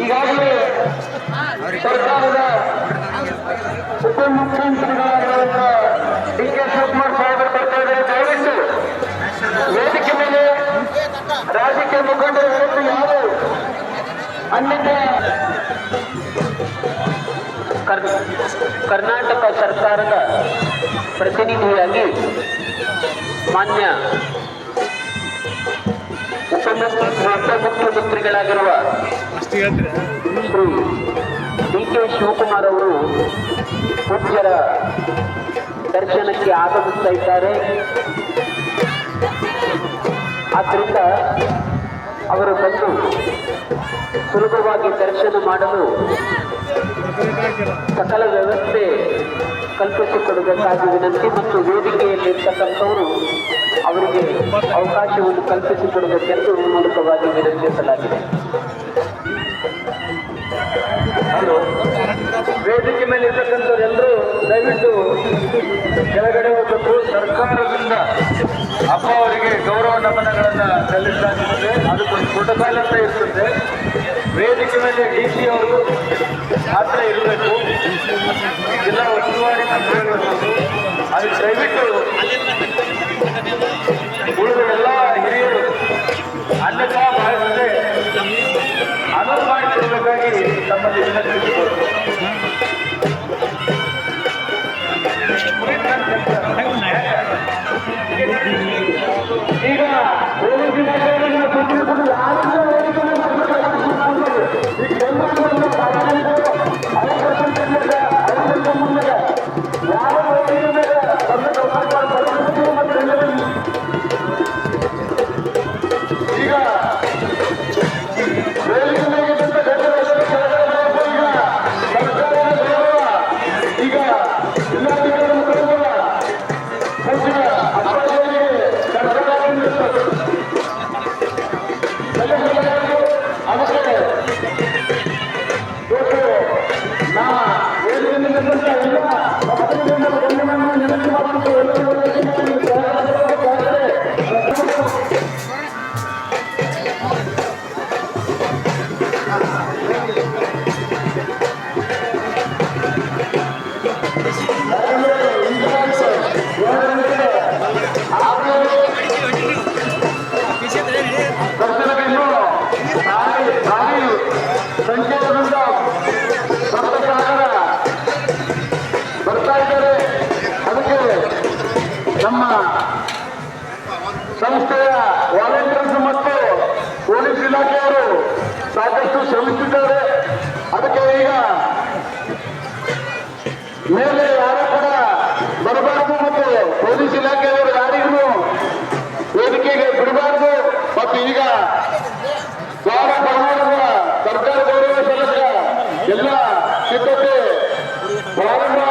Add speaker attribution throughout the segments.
Speaker 1: ಈಗಾಗಲೇ ಸರ್ಕಾರದ ಉಪಮುಖ್ಯಮಂತ್ರಿಗಳಾಗಿರುವಂತ D K Shivakumar ಸಾಹೇಬರು ಬರ್ತಾ ಇದ್ದಾರೆ ದಯವಿಟ್ಟು ವೇದಿಕೆ ಮೇಲೆ ರಾಜಕೀಯ ಮುಖಂಡರ ವಿರುದ್ಧ ಯಾರು ಅನ್ಯತೆ
Speaker 2: ಕರ್- ಕರ್ನಾಟಕ ಸರ್ಕಾರದ ಪ್ರತಿನಿಧಿಯಾಗಿ ಮಾನ್ಯ ಉಪಮುಖ್ಯ ಉಪಮುಖ್ಯಮಂತ್ರಿಗಳಾಗಿರುವ ಶ್ರೀ ಡಿ ಕೆ ಶಿವಕುಮಾರ್ ಅವರು ಪೂಜ್ಯರ ದರ್ಶನಕ್ಕೆ ಆಗಮಿಸ್ತಾ ಇದ್ದಾರೆ. ಆದ್ದರಿಂದ ಅವರು ಬಂದು ಸುಲಭವಾಗಿ ದರ್ಶನ ಮಾಡಲು ಸಕಲ ವ್ಯವಸ್ಥೆ ಕಲ್ಪಿಸಿಕೊಡಬೇಕಾಗಿ ವಿನಂತಿ ಮತ್ತು ವೇದಿಕೆಯಲ್ಲಿರ್ತಕ್ಕಂಥವರು ಅವರಿಗೆ ಅವಕಾಶವನ್ನು ಕಲ್ಪಿಸಿಕೊಡಬೇಕೆಂದು ಮೂಲಕವಾಗಿ ವಿನಂತಿಸಲಾಗಿದೆ.
Speaker 1: ವೇದಿಕೆ ಮೇಲೆ ಇರ್ತಕ್ಕಂಥವರೆಲ್ಲರೂ ದಯವಿಟ್ಟು ಕೆಳಗಡೆ ಹೋಗಬೇಕು. ಸರ್ಕಾರದಿಂದ ಅಪ್ಪ ಅವರಿಗೆ ಗೌರವ ನಮನಗಳನ್ನು ಸಲ್ಲಿಸಲಾಗುತ್ತದೆ ಅದಕ್ಕೊಂದು ಪ್ರೋಟೋಕಾಲ್ ಅಂತ ಇರ್ತದೆ. ವೇದಿಕೆ ಮೇಲೆ ಡಿ ಸಿ ಅವರು ಮಾತ್ರ ಇರಬೇಕು. ಎಲ್ಲ ಉಸ್ತುವಾರಿ ಮಂತ್ರಿಗಳಿರ್ಬೋದು ಅದಕ್ಕೆ ದಯವಿಟ್ಟು ಉಳಿದ ಎಲ್ಲ ಹಿರಿಯರು ಅನ್ಯತಾ ಅನುವು ಮಾಡಿಕೊಡಬೇಕಾಗಿ ತಮ್ಮಲ್ಲಿ ವಿನಂತಿಸಿಕೊಳ್ಳುತ್ತೇನೆ ಈಗ ದ್ವಾರ ಸರ್ಕಾರ ಗೌರವ ಸದಸ್ಯ ಎಲ್ಲ ಸಿದ್ಧತೆ ಪ್ರಾರಂಭವಾಗಿದೆ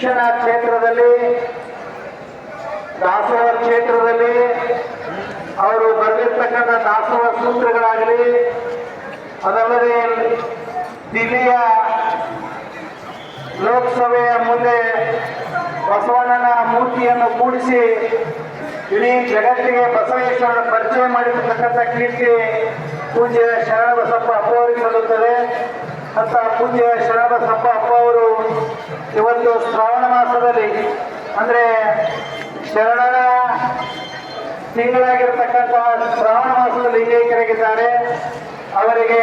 Speaker 3: ಶಿಕ್ಷಣ ಕ್ಷೇತ್ರದಲ್ಲಿ ದಾಸೋಹ ಕ್ಷೇತ್ರದಲ್ಲಿ, ಅವರು ಬರೆದಿರ್ತಕ್ಕಂಥ ದಾಸೋಹ ಸೂತ್ರಗಳಾಗಲಿ, ಅದಲ್ಲದೆ ದಿಲ್ಲಿಯ ಲೋಕಸಭೆಯ ಮುಂದೆ ಬಸವಣ್ಣನ ಮೂರ್ತಿಯನ್ನು ಕೂಡಿಸಿ ಇಡೀ ಜಗತ್ತಿಗೆ ಬಸವೇಶ್ವರನ ಪರಿಚಯ ಮಾಡಿರ್ತಕ್ಕಂಥ ಕೀರ್ತಿ ಪೂಜ್ಯ ಶರಣಬಸಪ್ಪ ಅಪ್ಪ ಅವರಿಗೆ ಸಲ್ಲುತ್ತದೆ ಅಂತ ಪೂಜ್ಯ ಶರಣಬಸಪ್ಪ ಅಪ್ಪ ಅವರು ಇವತ್ತು ಶ್ರಾವಣ ಮಾಸದಲ್ಲಿ, ಅಂದರೆ ಶರಣರ ತಿಂಗಳಾಗಿರ್ತಕ್ಕಂತಹ ಶ್ರಾವಣ ಮಾಸದಲ್ಲಿ ಲಿಂಗೈಕ್ಯರಾಗಿದ್ದಾರೆ ಅವರಿಗೆ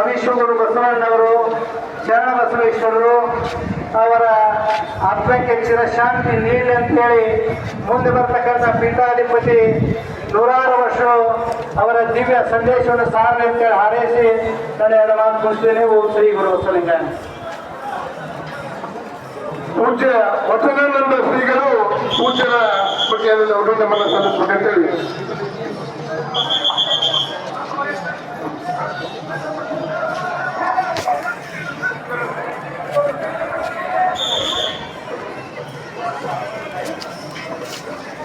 Speaker 3: ಅವಿಶ್ವಗುರು ಬಸವಣ್ಣವರು, ಶರಣ ಬಸವೇಶ್ವರರು ಅವರ ಆತ್ಮಕ್ಕೆ ಚಿರಶಾಂತಿ ನೀಡಿ ಅಂತೇಳಿ ಮುಂದೆ ಬರ್ತಕ್ಕಂಥ ಪೀಠಾಧಿಪತಿ ನೂರಾರು ವರ್ಷ ಅವರ ದಿವ್ಯ ಸಂದೇಶವನ್ನು ಸಾರಲಿ ಅಂತೇಳಿ ಹಾರೈಸಿ ನಾನು ಎರಡು ಮಾತು ಮುಗಿಸ್ತೇನೆ ಓಂ ಶ್ರೀ ಗುರು ಬಸವಲಿಂಗ
Speaker 4: ಪೂಜ್ಯ ವಚನಾನಂದ ಶ್ರೀಗಳು ಪೂಜ್ಯರ ಬಗ್ಗೆ ಅವರು ನಮ್ಮನ್ನು ಸಲ್ಲಿಸಬೇಕಂತೇಳಿ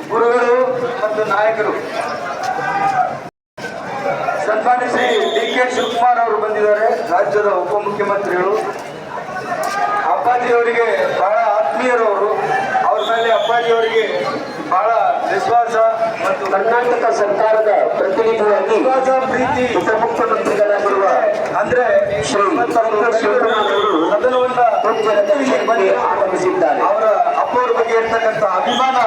Speaker 3: ಗುರುಗಳು ಮತ್ತು ನಾಯಕರು ಸನ್ಮಾನ್ಯ ಶ್ರೀ ಡಿ ಕೆ ಶಿವಕುಮಾರ್ ಅವರು ಬಂದಿದ್ದಾರೆ, ರಾಜ್ಯದ ಉಪಮುಖ್ಯಮಂತ್ರಿಗಳು. ಅಪ್ಪಾಜಿಯವರಿಗೆ ಬಹಳ ಆತ್ಮೀಯರವರು ಅವ್ರ ಮೇಲೆ ಅಪ್ಪಾಜಿಯವರಿಗೆ ಬಹಳ ವಿಶ್ವಾಸ ಮತ್ತು
Speaker 5: ಕರ್ನಾಟಕ ಸರ್ಕಾರದ ಪ್ರತಿನಿಧಿಯಾಗಿ
Speaker 3: ವಿಶ್ವಾಸ ಪ್ರೀತಿ
Speaker 5: ಉಪಮುಖ್ಯಮಂತ್ರಿಗಳಾಗಿರುವ
Speaker 3: ಅಂದ್ರೆ
Speaker 5: ಶ್ರೀ ಡಾಕ್ಟರ್ ಶಿವಕುಮಾರ್ ಅವರು
Speaker 3: ಸದನವನ್ನ
Speaker 5: ಪೂಜ್ಯರ ದರ್ಶನಕ್ಕೆ ಆಗಮಿಸಿದ್ದಾರೆ
Speaker 3: ಅವರ ಅಪ್ಪವರ ಬಗ್ಗೆ ಇರ್ತಕ್ಕಂಥ ಅಭಿಮಾನ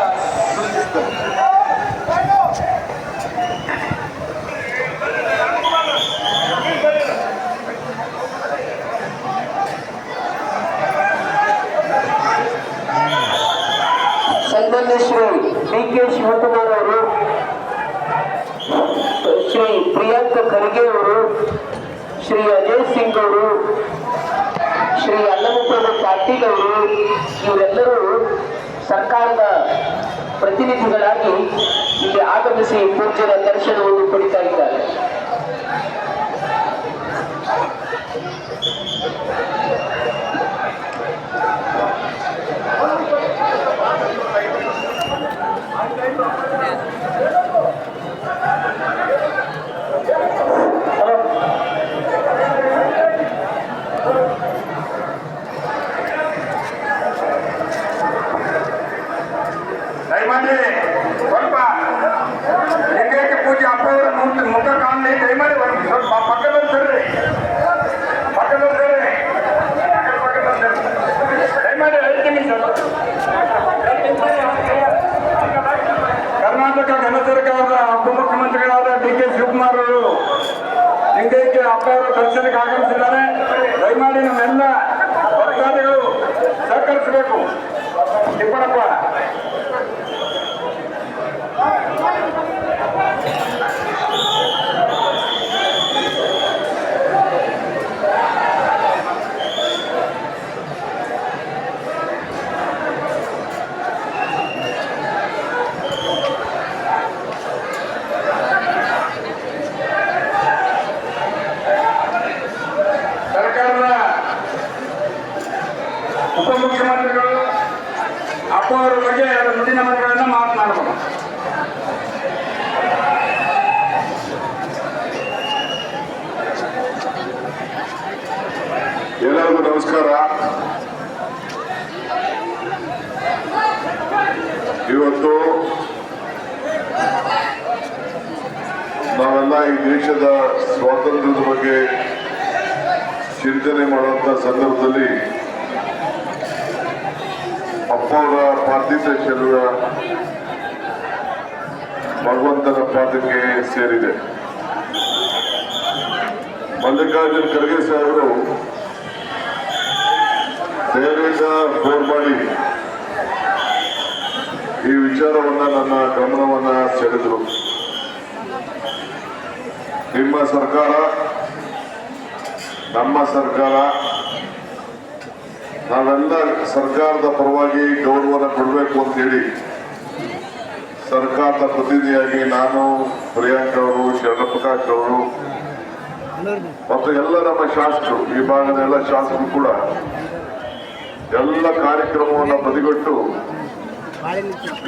Speaker 5: ಶ್ರೀ ಡಿ ಕೆ ಶಿವಕುಮಾರ್ ಅವರು, ಶ್ರೀ ಪ್ರಿಯಾಂಕ ಖರ್ಗೆ ಅವರು, ಶ್ರೀ ಅಜಯ್ ಸಿಂಗ್ ಅವರು, ಶ್ರೀ ಅನ್ನಮಪ್ರಭು ಪಾಟೀಲ್ ಅವರು, ಇವರೆಲ್ಲರೂ ಸರ್ಕಾರದ ಪ್ರತಿನಿಧಿಗಳಾಗಿ ಇಲ್ಲಿ ಆಗಮಿಸಿ ಪೂಜ್ಯರ ದರ್ಶನವನ್ನು ಪಡಿತಾ ಇದ್ದಾರೆ.
Speaker 6: ಶರೀರ ಭಗವಂತನ ಪಾದಕ್ಕೆ ಸೇರಿದೆ. ಮಲ್ಲಿಕಾರ್ಜುನ್ ಖರ್ಗೆ ಸಾಹೇಬರು ಫೋನ್ ಮಾಡಿ ಈ ವಿಚಾರವನ್ನ ನನ್ನ ಗಮನವನ್ನ ಸೆಳೆದರು. ನಿಮ್ಮ ಸರ್ಕಾರ, ನಮ್ಮ ಸರ್ಕಾರ ನಾವೆಲ್ಲ ಸರ್ಕಾರದ ಪರವಾಗಿ ಗೌರವನ ಕೊಡಬೇಕು ಅಂತ ಹೇಳಿ ಸರ್ಕಾರದ ಪ್ರತಿನಿಧಿಯಾಗಿ ನಾನು ಪ್ರಿಯಾಂಕ ಅವರು, ಶರಣಪ್ರಕಾಶ್ ಅವರು ಮತ್ತು ಎಲ್ಲ ನಮ್ಮ ಶಾಸಕರು, ಈ ಭಾಗದ ಎಲ್ಲ ಶಾಸಕರು ಕೂಡ ಎಲ್ಲ ಕಾರ್ಯಕ್ರಮವನ್ನು ಬದಿಗೊಟ್ಟು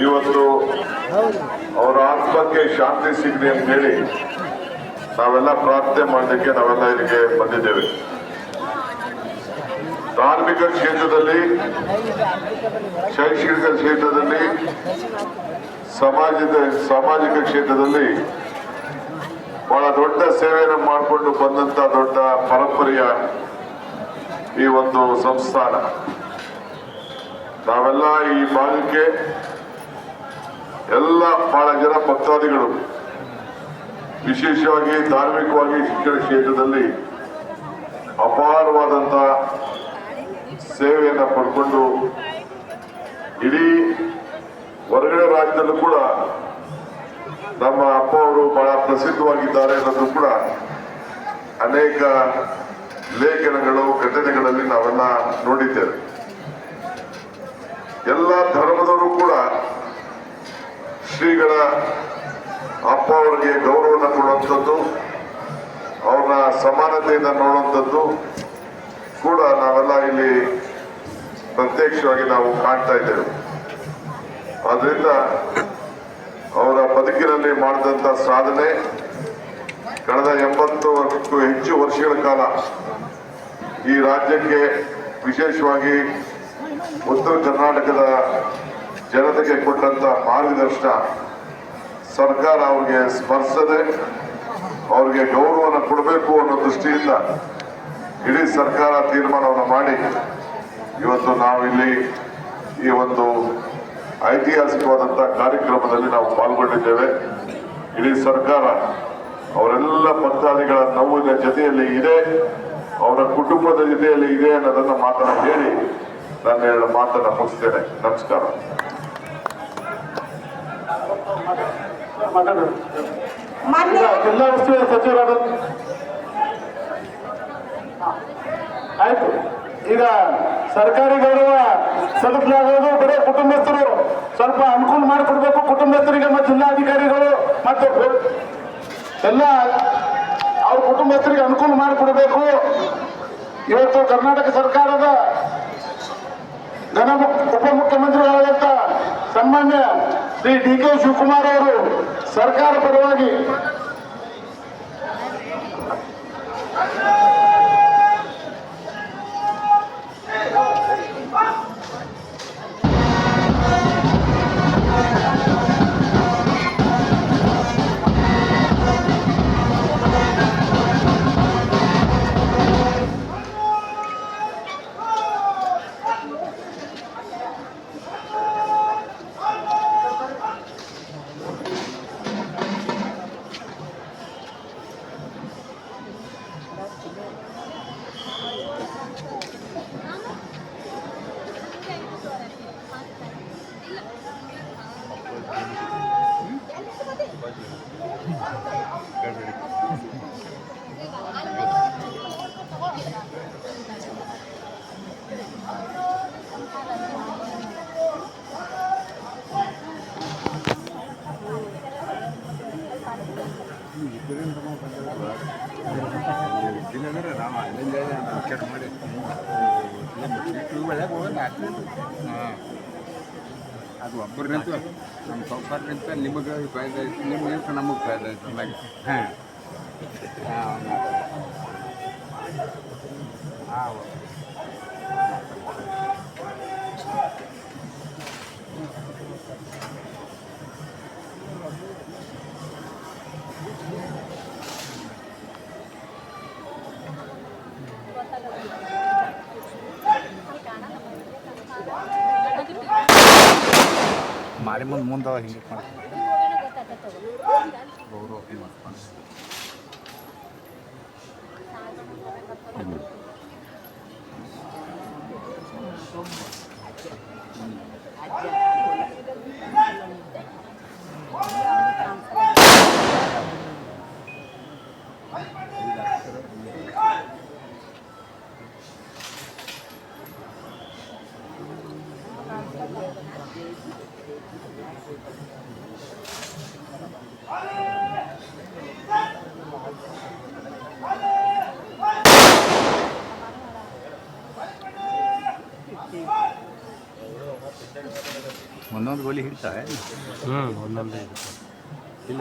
Speaker 6: ಇವತ್ತು ಅವರ ಆತ್ಮಕ್ಕೆ ಶಾಂತಿ ಸಿಗಲಿ ಅಂತ ಹೇಳಿ ನಾವೆಲ್ಲ ಪ್ರಾರ್ಥನೆ ಮಾಡಲಿಕ್ಕೆ ನಾವೆಲ್ಲ ಇಲ್ಲಿಗೆ ಬಂದಿದ್ದೇವೆ. ಧಾರ್ಮಿಕ ಕ್ಷೇತ್ರದಲ್ಲಿ, ಶೈಕ್ಷಣಿಕ ಕ್ಷೇತ್ರದಲ್ಲಿ, ಸಮಾಜದ, ಸಾಮಾಜಿಕ ಕ್ಷೇತ್ರದಲ್ಲಿ ಬಹಳ ದೊಡ್ಡ ಸೇವೆಯನ್ನು ಮಾಡಿಕೊಂಡು ಬಂದಂತ ದೊಡ್ಡ ಪರಂಪರೆಯ ಈ ಒಂದು ಸಂಸ್ಥಾನ. ನಾವೆಲ್ಲ ಈ ಭಾಗಕ್ಕೆ ಎಲ್ಲ ಬಹಳ ಜನ ಭಕ್ತಾದಿಗಳು, ವಿಶೇಷವಾಗಿ ಧಾರ್ಮಿಕವಾಗಿ ಶಿಕ್ಷಣ ಕ್ಷೇತ್ರದಲ್ಲಿ ಅಪಾರವಾದಂತ ಸೇವೆಯನ್ನು ಪಡ್ಕೊಂಡು ಇಡೀ ಹೊರಗಡೆ ರಾಜ್ಯದಲ್ಲೂ ಕೂಡ ನಮ್ಮ ಅಪ್ಪ ಅವರು ಬಹಳ ಪ್ರಸಿದ್ಧವಾಗಿದ್ದಾರೆ ಅನ್ನೋದು ಕೂಡ ಅನೇಕ ಲೇಖನಗಳು, ಘಟನೆಗಳಲ್ಲಿ ನಾವೆಲ್ಲ ನೋಡಿದ್ದೇವೆ. ಎಲ್ಲ ಧರ್ಮದವರು ಕೂಡ ಶ್ರೀಗಳ ಅಪ್ಪ ಅವರಿಗೆ ಗೌರವನ ಕೊಡುವಂಥದ್ದು, ಅವ್ರನ್ನ ಸಮಾನತೆಯಿಂದ ನೋಡುವಂಥದ್ದು ಕೂಡ ನಾವೆಲ್ಲ ಇಲ್ಲಿ ಪ್ರತ್ಯಕ್ಷವಾಗಿ ನಾವು ಕಾಣ್ತಾ ಇದ್ದೇವೆ. ಆದ್ರಿಂದ ಅವರ ಬದುಕಿನಲ್ಲಿ ಮಾಡಿದಂಥ ಸಾಧನೆ ಕಳೆದ ಎಂಬತ್ತು ವರ್ಷಕ್ಕೂ ಹೆಚ್ಚು ವರ್ಷಗಳ ಕಾಲ ಈ ರಾಜ್ಯಕ್ಕೆ ವಿಶೇಷವಾಗಿ ಉತ್ತರ ಕರ್ನಾಟಕದ ಜನತೆಗೆ ಕೊಟ್ಟಂತ ಮಾರ್ಗದರ್ಶನ ಸರ್ಕಾರ ಅವ್ರಿಗೆ ಸ್ಮರಿಸದೆ ಅವ್ರಿಗೆ ಗೌರವನ ಕೊಡಬೇಕು ಅನ್ನೋ ದೃಷ್ಟಿಯಿಂದ ಇಡೀ ಸರ್ಕಾರ ತೀರ್ಮಾನವನ್ನು ಮಾಡಿ ಇವತ್ತು ನಾವಿಲ್ಲಿ ಈ ಒಂದು ಐತಿಹಾಸಿಕವಾದಂತಹ ಕಾರ್ಯಕ್ರಮದಲ್ಲಿ ನಾವು ಪಾಲ್ಗೊಂಡಿದ್ದೇವೆ. ಇಡೀ ಸರ್ಕಾರ ಅವರೆಲ್ಲ ಭಕ್ತಾದಿಗಳ ನೋವಿನ ಜೊತೆಯಲ್ಲಿ ಇದೆ ಅವರ ಕುಟುಂಬದ ಜೊತೆಯಲ್ಲಿ ಇದೆ ಅನ್ನೋದನ್ನ ಮಾತನ್ನ ಹೇಳಿ ನಾನು ಎರಡು ಮಾತನ್ನ ಮುಗಿಸ್ತೇನೆ. ನಮಸ್ಕಾರ.
Speaker 7: ಜಿಲ್ಲಾ ಉಸ್ತುವಾರಿ ಸಚಿವರಾದ ಆಯ್ತು. ಈಗ ಸರ್ಕಾರಿ ಗೌರವ ಸಲ್ಲಿಸಲಾಗುವುದು ಬರೀ ಕುಟುಂಬಸ್ಥರು. ಸ್ವಲ್ಪ ಅನುಕೂಲ ಮಾಡಿಕೊಡ್ಬೇಕು ಕುಟುಂಬಸ್ಥರಿಗೆ ಮತ್ತು ಜಿಲ್ಲಾಧಿಕಾರಿಗಳು ಮತ್ತು ಎಲ್ಲ ಅವ್ರ ಕುಟುಂಬಸ್ಥರಿಗೆ ಅನುಕೂಲ ಮಾಡಿಕೊಡ್ಬೇಕು. ಇವತ್ತು ಕರ್ನಾಟಕ ಸರ್ಕಾರದ ಘನ ಉಪಮುಖ್ಯಮಂತ್ರಿಗಳಾದಂಥ ಸನ್ಮಾನ್ಯ ಶ್ರೀ ಡಿ ಕೆ ಶಿವಕುಮಾರ್ ಅವರು ಸರ್ಕಾರ ಪರವಾಗಿ
Speaker 8: ಇಲ್ಲಂದ್ರೆ ರಾಮ ಅಲ್ಲಿಂದ ಚೆಕ್ ಮಾಡಿ ಒಳಗೆ ಹೋಗಲ್ಲ ಹಾಂ ಅದು ಒಬ್ಬರು ನಿಂತು ನಮ್ಮ ಸೌಕರ್ ನಿಂತ ನಿಮಗೆ ಫಾಯ್ದ ಐತಿ ನಿಮ್ಗೆ ನಿಂತು ನಮಗೆ ಫಾಯ್ದ ಐತಿ ಹಂಗಾಗಿ ಹಾಂ ಹಾಂ ಹಾಂ ಮಾರಿ ಮುಂದೆ ಮುಂದೆ ಹಿಂಗೆ ಮಾಡ್ತಾರೆ ಗೌರವ ಮಾಡ್ಕೊಂಡು ಒಂದೊಂದು ಗೋಲಿ ಹಿಡಿತಾವೆ
Speaker 9: ಹ್ಞೂ ಒಂದೊಂದು ಇಲ್ಲ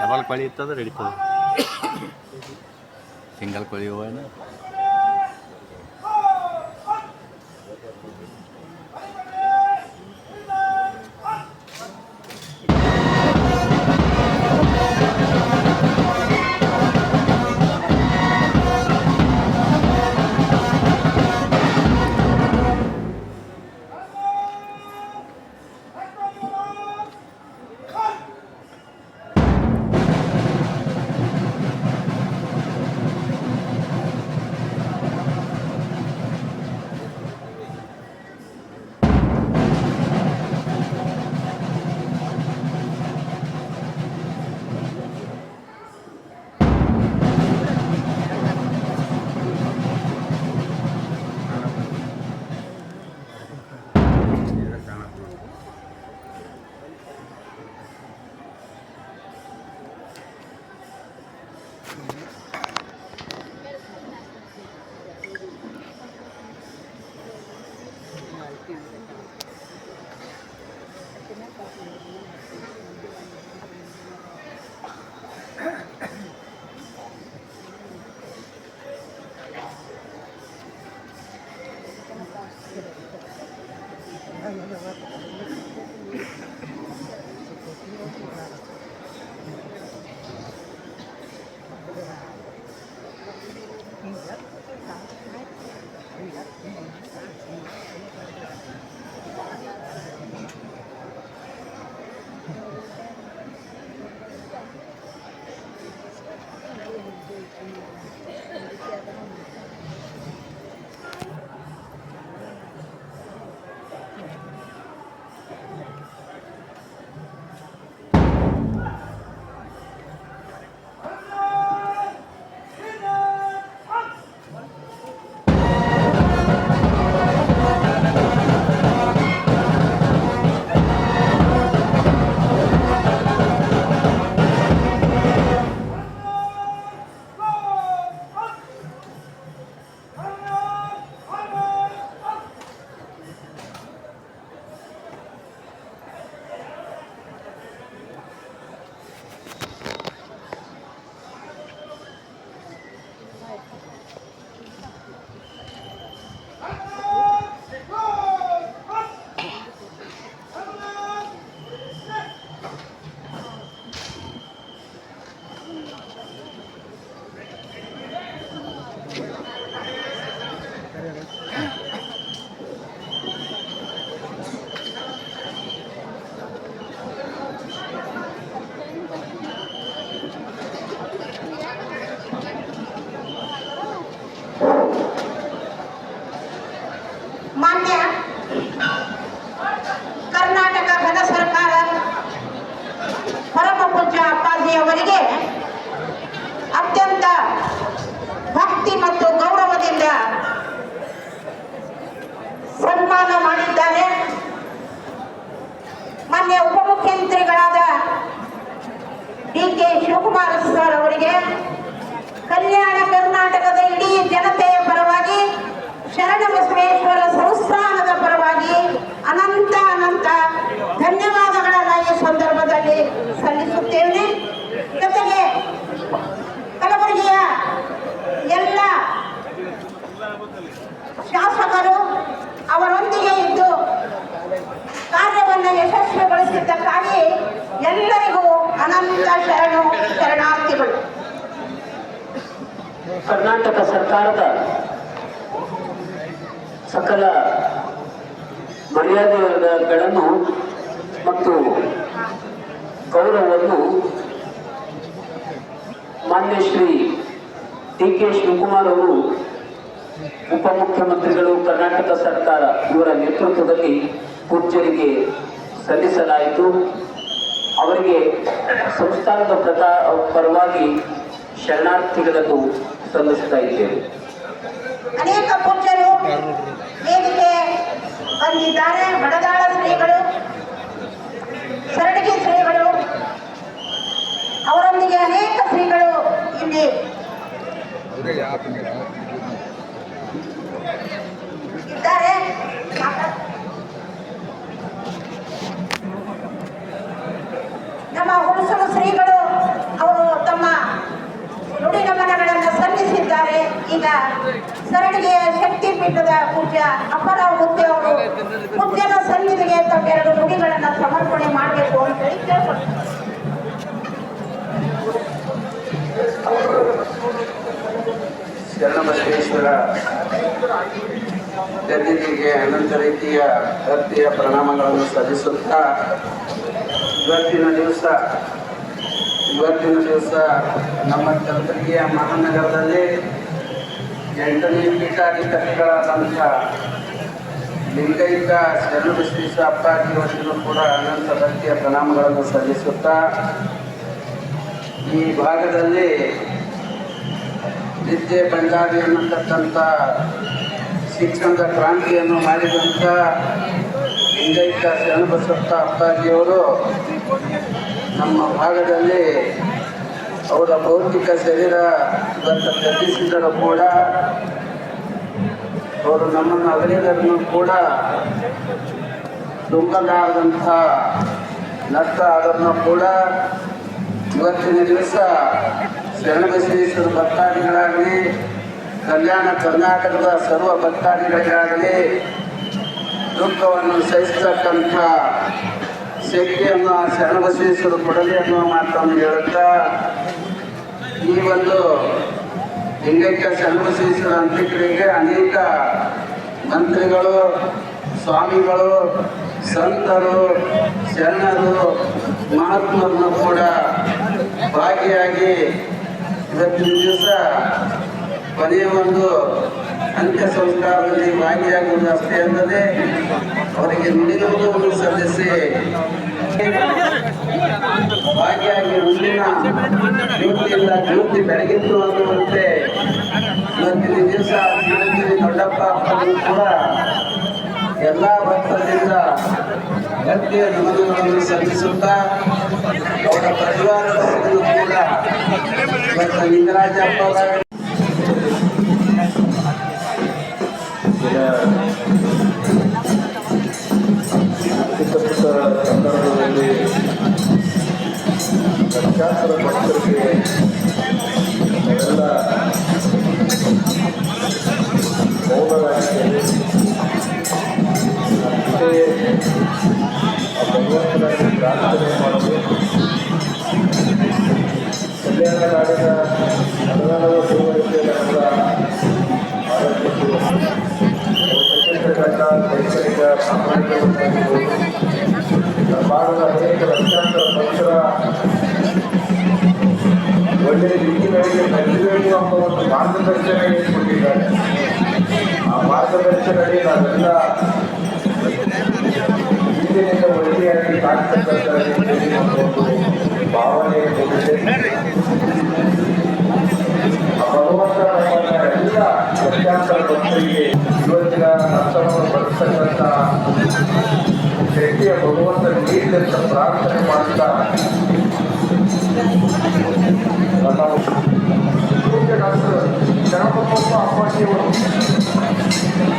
Speaker 9: ಡಬಲ್ ಕೋಳಿ ಇತ್ತಂದ್ರೆ ಹಿಡಿತದೆ ಸಿಂಗಲ್ ಕೋಳಿ ಹೋಗೋಣ
Speaker 2: ಸರ್ಕಾರದ ಸಕಲ ಮರ್ಯಾದೆಗಳನ್ನು ಮತ್ತು ಗೌರವವನ್ನು ಮಾನ್ಯ ಶ್ರೀ ಡಿ ಕೆ ಶಿವಕುಮಾರ್ ಅವರು ಉಪಮುಖ್ಯಮಂತ್ರಿಗಳು, ಕರ್ನಾಟಕ ಸರ್ಕಾರ ಇವರ ನೇತೃತ್ವದಲ್ಲಿ ಪೂಜ್ಯರಿಗೆ ಸಲ್ಲಿಸಲಾಯಿತು. ಅವರಿಗೆ ಸಂಸ್ಥಾನದ ಪ್ರತಾ ಪರವಾಗಿ ಶರಣಾರ್ಥಿಗಳನ್ನು ಸಲ್ಲಿಸ್ತಾ ಇದ್ದೇವೆ.
Speaker 10: ಅನೇಕ ಪೂಜ್ಯರು ವೇದಿಕೆ ಬಂದಿದ್ದಾರೆ ಬಡದಾಳ ಶ್ರೀಗಳು ಸರಣಿಗೆ ಶ್ರೀಗಳು ಅವರೊಂದಿಗೆ ಅನೇಕ ಶ್ರೀಗಳು ಇಲ್ಲಿ ಇದ್ದಾರೆ. ಈಗ ಸರಣಿಗೆ ಶಕ್ತಿ ಪೀಠದ ಪೂಜ್ಯ ಅಪ್ಪರಾವ್ ಮುದ್ದೆ ಅವರು ಪೂಜ್ಯನ ಸನ್ನಿಧಿಗೆ ತಮ್ಮೆರಡು ನುಡಿಗಳನ್ನು ಸಮರ್ಪಣೆ ಮಾಡಬೇಕು ಅಂತ ಹೇಳಿ ಕೇಳ್ಕೊಳ್ತಾರೆ
Speaker 11: ಶರಣಬಸವೇಶ್ವರ ಅನಂತ ರೀತಿಯ ಭಕ್ತಿಯ ಪ್ರಣಾಮಗಳನ್ನು ಸಲ್ಲಿಸುತ್ತಾ ಇವತ್ತಿನ ದಿವಸ ಇವತ್ತಿನ ದಿವಸ ನಮ್ಮ ಕಲಬುರಗಿಯ ಮಹಾನಗರದಲ್ಲಿ ಎಂಟನೇ ಪೀಠಾಧಿಕಾರಿಗಳಾದಂಥ ಲಿಂಗೈಕ ಶರಣಬಸವೇಶ್ವರ ಅಪ್ಪಾಜಿಯವರಿಗೂ ಕೂಡ ಅನಂತ ಭಕ್ತಿಯ ಪ್ರಣಾಮಗಳನ್ನು ಸಲ್ಲಿಸುತ್ತಾ ಈ ಭಾಗದಲ್ಲಿ ವಿದ್ಯೆ ಬಂಗಾರಿ ಅನ್ನತಕ್ಕಂಥ ಶಿಕ್ಷಣದ ಕ್ರಾಂತಿಯನ್ನು ಮಾಡಿದಂಥ ಲಿಂಗೈಕ ಶರಣಬಸಪ್ಪ ಅಪ್ಪಾಜಿಯವರು ನಮ್ಮ ಭಾಗದಲ್ಲಿ ಅವರ ಭೌತಿಕ ಶರೀರ ತ್ಯಜಿಸಿದರೂ ಕೂಡ ಅವರು ನಮ್ಮನ್ನು ಅಗಲಿದರೂ ಕೂಡ ದುಃಖದಾದಂಥ ನಷ್ಟ ಆದರೂ ಕೂಡ ಇವತ್ತಿನ ದಿವಸ ಶರಣಬಸವೇಶ್ವರ ಭಕ್ತಾದಿಗಳಾಗಲಿ, ಕಲ್ಯಾಣ ಕರ್ನಾಟಕದ ಸರ್ವ ಭಕ್ತಾದಿಗಳಿಗಾಗಲಿ ದುಃಖವನ್ನು ಸಹಿಸ್ತಕ್ಕಂಥ ಶಕ್ತಿಯನ್ನು ಆ ಶರಣಬಸವೇಶ್ವರ ಕೊಡಲಿ ಅನ್ನುವ ಮಾತನ್ನು ಹೇಳುತ್ತಾ, ಈ ಒಂದು ಲಿಂಗೈಕ ಶರಣಬಸವೇಶ್ವರ ಅಂತ್ಯಕ್ರಿಯೆಗೆ ಅನೇಕ ಮಂತ್ರಿಗಳು, ಸ್ವಾಮಿಗಳು, ಸಂತರು, ಶರಣರು, ಮಹಾತ್ಮರನ್ನು ಕೂಡ ಭಾಗಿಯಾಗಿ ಇವತ್ತಿನ ದಿವಸ ಕೊನೆಯ ಒಂದು ಅಂತ್ಯ ಸಂಸ್ಕಾರದಲ್ಲಿ ಭಾಗಿಯಾಗುವುದು ಅಷ್ಟೇ ಅಲ್ಲದೆ ಅವರಿಗೆ ನುಡಿನುಡಿಯನ್ನು ಸಲ್ಲಿಸಿ ಭಾಗಿಯಾಗಿ ಮುಂದಿನ ಜ್ಯೋತಿಯಿಂದ ಜ್ಯೋತಿ ಬೆಳಗಿತ್ತು ಅನ್ನುವಂತೆ ಇವತ್ತಿನ ದಿವಸ ದೊಡ್ಡಪ್ಪ ಕೂಡ ಎಲ್ಲ ಭಕ್ತರಿಂದ ಭಕ್ತಿಯ ನುಡಿದುಗಳನ್ನು ಸಲ್ಲಿಸುತ್ತಾ ಅವರ ಪರಿವಾರದ ಕೂಡ ಇವತ್ತು ಲಿಂಗರಾಜಪ್ಪ
Speaker 7: ಚಿಕ್ಕ ಪುಟ್ಟ ಸಂದರ್ಭದಲ್ಲಿ ಲಕ್ಷಾಂತರ ಭಕ್ತರಿಗೆ ಎಲ್ಲ ಮೌನರಾಗಿದ್ದೇವೆ ಮತ್ತೆ ಆ ಭಗವಂತನಲ್ಲಿ ಪ್ರಾರ್ಥನೆ ಮಾಡಲು ಕಲ್ಯಾಣ ನಾಡಿನ ಹಲವಾರು ದೇವತೆಗಳ ಪ್ರತಿಷ್ಠೆಗಳನ್ನ ಶೈಕ್ಷಣಿಕ ಸಾಮಾಜಿಕವಾಗಿರ್ಬೋದು ಅಂತ ಪ್ರಾರ್ಥನೆ ಮಾಡ್ತಾ ನಮ್ಮ ಪೂಜ್ಯ ಡಾಕ್ಟರ್ ಶರಣಬಸಪ್ಪ ಅಪ್ಪಾಜಿಯವರು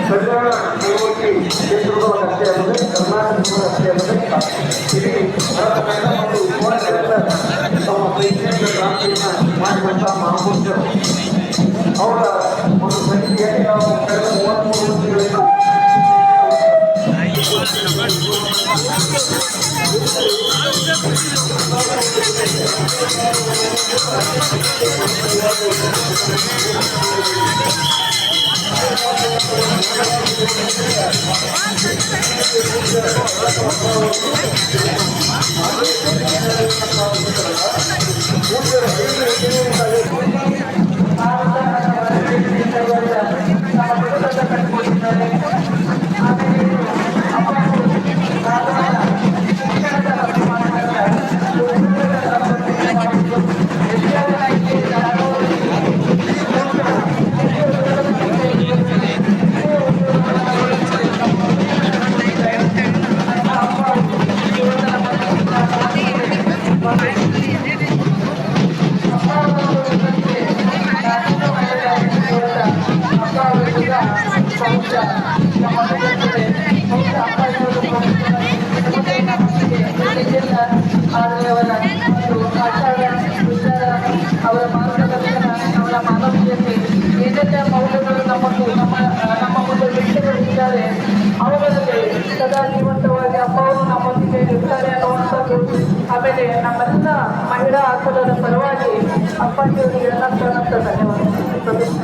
Speaker 7: ಕಲ್ಯಾಣ ದೇವಕ್ಕೆ ಕ್ಷೇತ್ರದೊಳಗೆ ಅಷ್ಟೇ ಅಲ್ಲದೆ ಕರ್ನಾಟಕದೊಳಗೆ ಅಷ್ಟೇ ಅಲ್ಲದೆ ಇಡೀ ಭಾರತದ ಮತ್ತು ವಿಶ್ವದೆಲ್ಲ ತಮ್ಮ ಶೈಕ್ಷಣಿಕ ಕ್ರಾಂತಿಯನ್ನು ಮಾಡಿದಂಥ ಮಹಾಪುರುಷರು ಅವರ
Speaker 12: ಅವರ ಮಾರ್ಗದರ್ಶನ दाखवलेल्या सर्वांची आपण देव निघण्यास धन्यवाद.